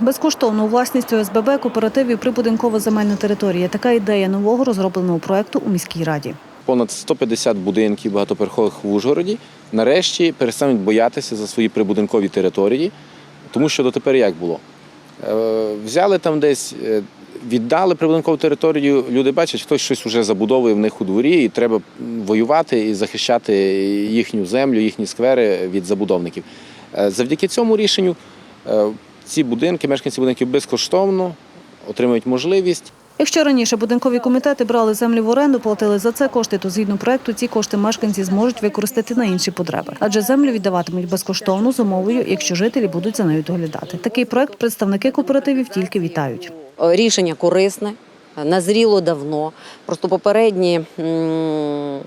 Безкоштовно у власність ОСББ кооперативів прибудинкова земельна територія. Така ідея нового розробленого проекту у міській раді. Понад 150 будинків багатоповерхових в Ужгороді нарешті перестануть боятися за свої прибудинкові території, тому що дотепер як було? Е, Взяли там десь, е, віддали прибудинкову територію, люди бачать, хтось щось вже забудовує в них у дворі, і треба воювати і захищати їхню землю, їхні сквери від забудовників. Е, Завдяки цьому рішенню ці будинки, мешканці будинків безкоштовно отримують можливість Якщо раніше будинкові комітети брали землю в оренду, платили за це кошти, то згідно проекту ці кошти мешканці зможуть використати на інші потреби. Адже землю віддаватимуть безкоштовно з умовою, якщо жителі будуть за нею доглядати. Такий проект представники кооперативів тільки вітають. Рішення корисне, назріло давно. Просто е,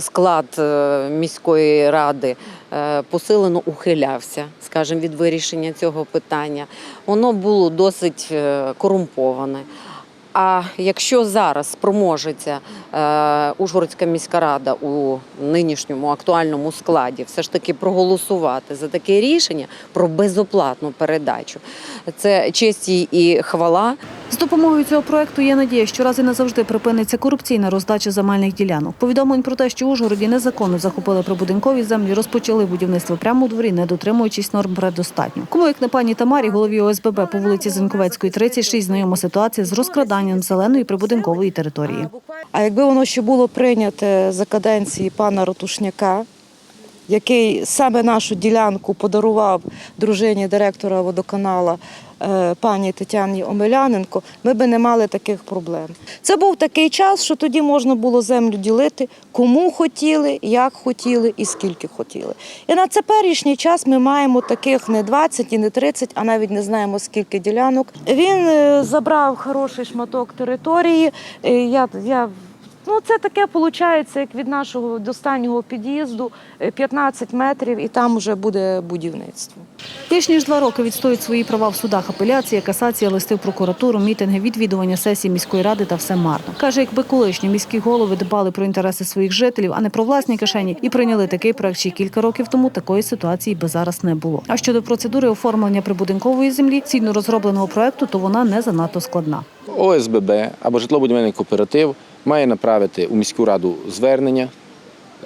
склад е, міської ради е, посилено ухилявся, скажімо, від вирішення цього питання. Воно було досить е, корумповане. А якщо зараз спроможеться е, Ужгородська міська рада у нинішньому актуальному складі все ж таки проголосувати за таке рішення про безоплатну передачу, це честь їй і хвала. З допомогою цього проекту є надія, що раз і назавжди припиниться корупційна роздача земельних ділянок. Повідомлень про те, що у Ужгороді незаконно захопили прибудинкові землі, розпочали будівництво прямо у дворі, не дотримуючись норм предостатньо. Кому як не пані Тамарі, голові ОСББ по вулиці Зеньковецької, 36, знайома ситуація з розкраданням зеленої прибудинкової території. А якби воно ще було прийняте за каденції пана Ратушняка, який саме нашу ділянку подарував дружині директора водоканала е, пані Тетяні Омеляненко, ми би не мали таких проблем. Це був такий час, що тоді можна було землю ділити кому хотіли, як хотіли і скільки хотіли. І на теперішній час ми маємо таких не 20 і не 30, а навіть не знаємо скільки ділянок. Він е, забрав хороший шматок території. Е, Я, я Ну, це таке виходить, як від нашого до останнього під'їзду е, 15 метрів, і там вже буде будівництво. Більш ніж два роки відстоюють свої права в судах апеляція, касація, листи в прокуратуру, мітинги, відвідування сесії міської ради та все марно. Каже, якби колишні міські голови дбали про інтереси своїх жителів, а не про власні кишені, і прийняли такий проект ще кілька років тому, такої ситуації би зараз не було. А щодо процедури оформлення прибудинкової землі, згідно розробленого проекту, то вона не занадто складна. ОСББ або житлово-будівельний кооператив має направити у міську раду звернення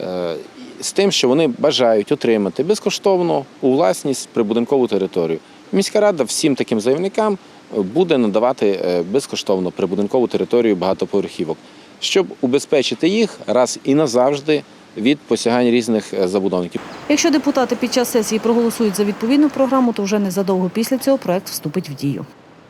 е, з тим, що вони бажають отримати безкоштовно у власність прибудинкову територію. Міська рада всім таким заявникам буде надавати е, безкоштовно прибудинкову територію багатоповерхівок, щоб убезпечити їх раз і назавжди від посягань різних е, забудовників. Якщо депутати під час сесії проголосують за відповідну програму, то вже незадовго після цього проект вступить в дію.